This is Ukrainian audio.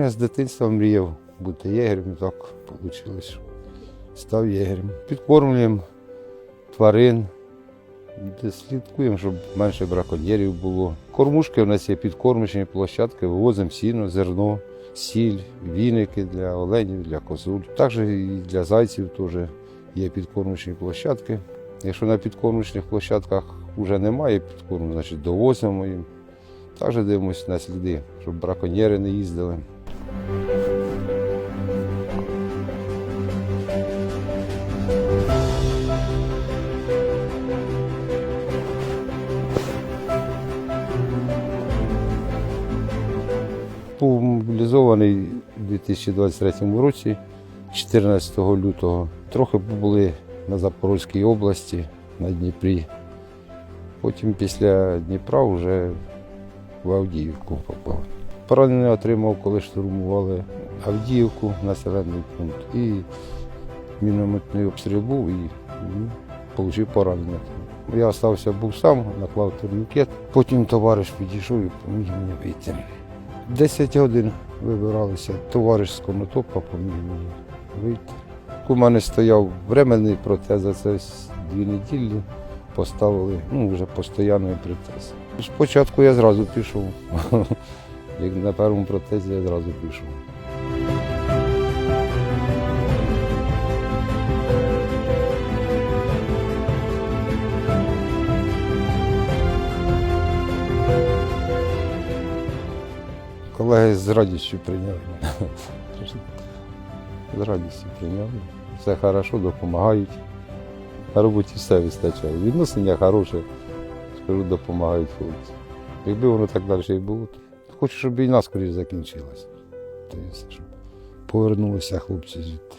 Я з дитинства мріяв бути єгерем, так вийшло. Став єгерем. Підкормлюємо тварин, слідкуємо, щоб менше браконьєрів було. Кормушки у нас є підкормочні площадки, вивозимо сіно, зерно, сіль, віники для оленів, для козуль. Також і для зайців теж є підкормочні площадки. Якщо на підкормочних площадках вже немає підкорму, значить довозимо їм. Також дивимося на сліди, щоб браконьєри не їздили. Був мобілізований у 2023 році, 14 лютого. Трохи були на Запорозькій області, на Дніпрі. Потім після Дніпра вже в Авдіївку попав. Поранення отримав, коли штурмували Авдіївку, населений пункт. І мінометний обстріл був і ну, отримав поранення. Я залишився був сам, наклав турнікет. Потім товариш підійшов і поміг мені вийти. Десять годин вибиралися. Товариш з Конотопа поміг мені вийти. У мене стояв временний протез, а це дві неділі поставили, ну, вже постійний протез. Спочатку я зразу пішов. Як на першому протезі я зразу пішов. Колеги з радістю прийняли. З радістю прийняли. Все хорошо, допомагають. На роботі все вистачає. Відношення хороше, скажу, допомагають хлопці. Якби воно так далі і було, то хочу, щоб війна скоріше закінчилася. Тобто, щоб повернулися хлопці звідти.